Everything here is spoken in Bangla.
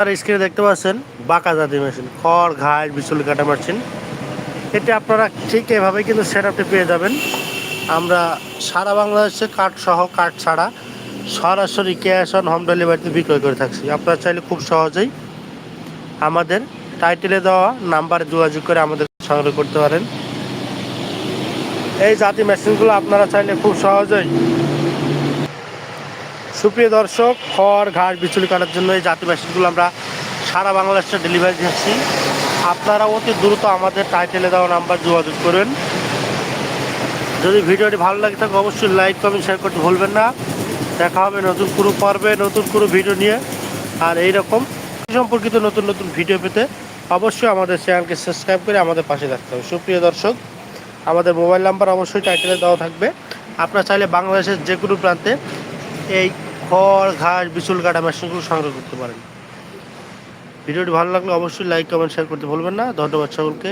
আর স্ক্রিনে দেখতে পাচ্ছেন, বাঁকা জাতি মেশিন খড়, ঘাস, বিচুলি, কাটা মেশিন এটি আপনারা ঠিক এভাবে কিন্তু সেট আপটি পেয়ে যাবেন। আমরা সারা বাংলাদেশে কাঠ সহ কাঠ ছাড়া সরাসরি ক্যাশ অন হোম ডেলিভারিতে বিক্রয় করে থাকছি। আপনারা চাইলে খুব সহজেই আমাদের টাইটেলে দেওয়া নাম্বারে যোগাযোগ করে আমাদের সংগ্রহ করতে পারেন। এই জাতি মেশিনগুলো আপনারা চাইলে খুব সহজেই সুপ্রিয় দর্শক, খড়, ঘাস বিচুলি কাটার জন্য এই জাতি মেশিনগুলো আমরা সারা বাংলাদেশে ডেলিভারি দিচ্ছি আপনারা অতি দ্রুত আমাদের টাইটেলে দেওয়া নাম্বার যোগাযোগ করবেন যদি ভিডিওটি ভালো লাগে থাকে, অবশ্যই লাইক কমেন্ট শেয়ার করতে ভুলবেন না। দেখা হবে নতুন কোনো পর্বে, নতুন কোনো ভিডিও নিয়ে। আর এই রকম সম্পর্কিত নতুন নতুন ভিডিও পেতে অবশ্যই আমাদের চ্যানেলকে সাবস্ক্রাইব করে আমাদের পাশে থাকতে হবে। সুপ্রিয় দর্শক, আমাদের মোবাইল নাম্বার অবশ্যই টাইটেলে দেওয়া থাকবে। আপনারা চাইলে বাংলাদেশের যে কোনো প্রান্তে এই খড়, ঘাস, বিচুল কাটা মেশিনগুলো সংগ্রহ করতে পারেন। ভিডিওটি ভালো লাগলে অবশ্যই লাইক কমেন্ট শেয়ার করতে ভুলবেন না। ধন্যবাদ সকলকে।